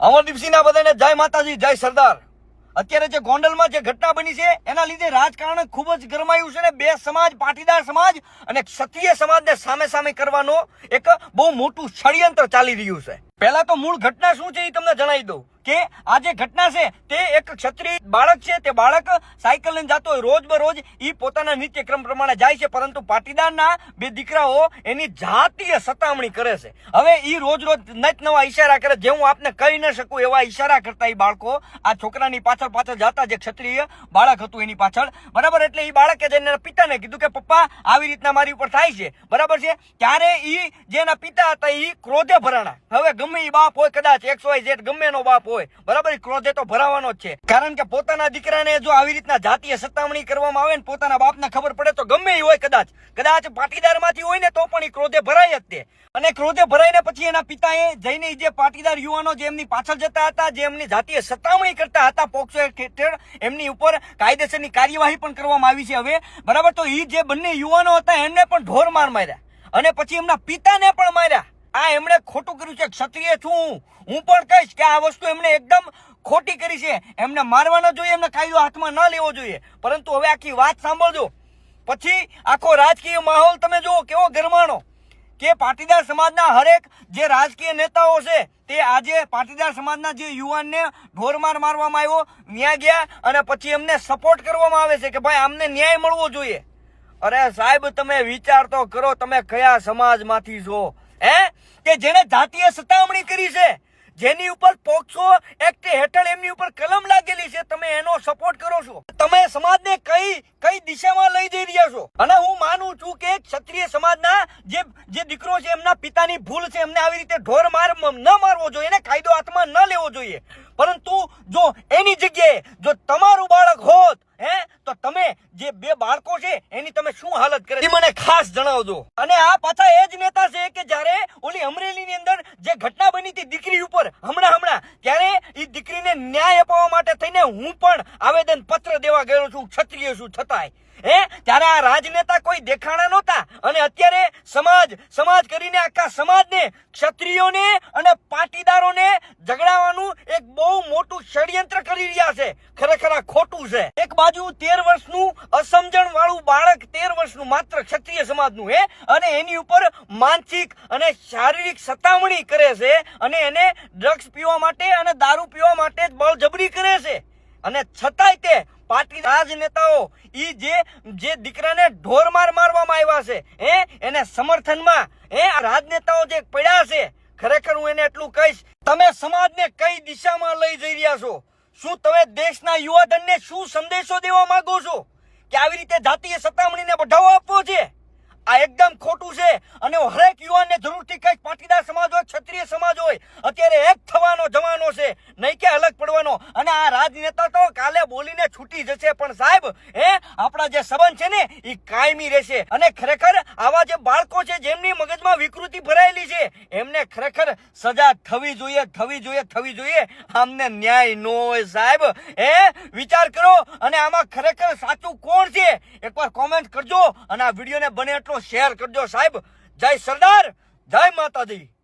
અમરદીપસિંહના બધાને જય માતાજી, જય સરદાર. અત્યારે જે ગોંડલમાં જે ઘટના બની છે, એના લીધે રાજકારણ ખૂબ જ ગરમાયું છે ને બે સમાજ, પાટીદાર સમાજ અને ક્ષત્રિય સમાજને સામે સામે કરવાનો એક બહુ મોટું ષડયંત્ર ચાલી રહ્યું છે. પહેલા તો મૂળ ઘટના શું છે એ તમને જણાવી દઉં કે આ જે ઘટના છે તે એક ક્ષત્રિય બાળક છે, તે બાળક સાયકલ લઈને જતો હોય રોજ બરોજ એ પોતાના નિત્યક્રમ પ્રમાણે જાય છે, પરંતુ પાટીદારના બે દીકરાઓ એની જાતીય સતામણી કરે છે. હવે એ રોજ રોજ નત નવા ઈશારા કરે, જે હું આપને કહી ન શકું એવા ઈશારા કરતા એ બાળકો, આ છોકરાની પાછળ પાછળ જતા જે ક્ષત્રિય બાળક હતું એની પાછળ. બરાબર એટલે એ બાળકે એના પિતાને કીધું કે, પપ્પા, આવી રીતના મારી ઉપર થાય છે. બરાબર છે? ત્યારે એ જે એના પિતા હતા એ ક્રોધે ભરાણા. હવે ગમે બાપ હોય, કદાચ એકસો ઝેડ ગમે નો બાપ હોય, બરાબર? ક્રોધે તો ભરાવાનો જ છે. કારણ કે પોતાના દીકરાને જો આવી રીતના જાતીય સતામણી કરવામાં આવે ને, પોતાના બાપને ખબર પડે તો ગમે એ હોય કદાચ. કદાચ પાટીદારમાંથી હોય ને, તો પણ એ ક્રોધે ભરાય જ તે. અને ક્રોધે ભરાઈને પછી એના પિતાએ જઈને જે પાટીદાર યુવાનો જે એમની પાછળ જતા હતા, જે એમની જાતીય સતામણી કરતા હતા, પોક્સો હેઠળ, એમની ઉપર કાયદેસરની કાર્યવાહી પણ કરવામાં આવી છે હવે. બરાબર? તો એ જે બંને યુવાનો હતા એમને પણ ઢોર માર માર્યા. અને પછી એમના પિતાને પણ માર્યા. આ એમણે ખોટું કર્યું છે, ક્ષત્રિય છું. હું પણ કહીશ કે આ વસ્તુ એમણે એકદમ ખોટી કરી છે. એમને મારવા ન જોઈએ, એમને કાયદો હાથમાં ન લેવો જોઈએ. પરંતુ હવે આખી વાત સાંભળજો. પછી આખો રાજકીય માહોલ તમે જુઓ, કેવો ગરમાણો. કે પાટીદાર સમાજના હરેક જે રાજકીય નેતાઓ છે, તે આજે પાટીદાર સમાજના જે યુવાનને ઢોરમાર મારવામાં આવ્યો ન્યાય ગયા અને પછી એમને સપોર્ટ કરવામાં આવે છે કે ભાઈ અમને ન્યાય મળવો જોઈએ. અરે સાહેબ, તમે વિચાર તો કરો, તમે કયા સમાજમાંથી છો? હે? કે જેને જાતીય સતામણી કરી છે, જેની ઉપર પોક્સો એક્ટ હેઠળ એમની ઉપર કલમ લાગેલી છે, તમે એનો સપોર્ટ કરો છો. તમે સમાજને કઈ કઈ દિશામાં લઈ જઈ રહ્યા છો? અને હું માનું છું કે ક્ષત્રિય સમાજના જે જે દીકરો છે, એમના પિતાની ભૂલ છે, એમને આવી રીતે ઢોર માર ન મારવો જોઈએ, એને કાયદો હાથમાં ન લેવો જોઈએ. પરંતુ જો એની જગ્યાએ, જો તમારું બાળક હોત તો તમે જે બે બાળકો છે એની તમે શું હાલત કરે એ મને ખાસ જણાવજો. અને આ પાછા એ જ નેતા છે કે જ્યારે ઓલી અમરેલીની અંદર જે ઘટના બની હતી દીકરી ઉપર હમણાં હમણાં ત્યારે એ દીકરીને ન્યાય અપાવવા માટે થઈને હું પણ આવેદન પત્ર દેવા ગયો છું ક્ષત્રિય છું છતાંય. હે? ત્યારે આ રાજનેતા કોઈ દેખાણા નહોતા. અને અત્યારે સમાજ સમાજ કરીને આખા સમાજને, ક્ષત્રિયોને અને પાટીદારોને ઝઘડાવાનું એક બહુ મોટું ષડયંત્ર કરી રહ્યા છે. ખરેખર આ ખોટું છે. એક બાજુ તેર વર્ષનું અસમજણ વાળું બાળક તેર વર્ષનું માત્ર ક્ષત્રિય સમાજનું, હે? અને એની ઉપર માનસિક અને શારીરિક સતામણી કરે છે અને એને ડ્રગ્સ પીવા માટે અને દારૂ પીવા માટે જ બળજબરી કરે છે. અને છતાંય તે પાર્ટી રાજનેતાઓ, ઈ જે જે દીકરાને ઢોરમાર મારવામાં આવ્યા છે, હે? એને સમર્થનમાં, હે? આ રાજનેતાઓ જે પડ્યા છે, ખરેખર હું એને એટલું કહીશ, તમે સમાજને કઈ દિશામાં લઈ જઈ રહ્યા છો? શું તમે દેશના યુવાધનને શું સંદેશો દેવા માંગો છો? કે આવી રીતે જાતીય સતામણીને બઢાવો આપવો છે? આ એકદમ ખોટું છે, અને હરેક યુવાનને જરૂરથી કહીશ પાટીદાર સમાજ હોય, ક્ષત્રિય સમાજ હોય, અત્યારે એક થવાનો જવાનો છે, નહીં કે અલગ પડવાનો, અને આ રાજનેતા તો કાલે બોલીને છૂટી જશે. પણ સાહેબ, હે, આપણા જે સંબંધ છે ને એ કાયમી રહેશે. અને ખરેખર આવા જે બાળકો છે, જેમની મગજમાં વિકૃતિ ભરાયેલી છે, એમને ખરેખર સજા થવી જોઈએ થવી જોઈએ થવી જોઈએ. આમને ન્યાય નો હોય, સાહેબ. હે, વિચાર કરો. અને આમાં ખરેખર સાચું કોણ છે? એકવાર કોમેન્ટ કરજો અને આ વિડીયોને બને એટલો શેર કરજો, સાહેબ. જય સરદાર, જય માતાજી.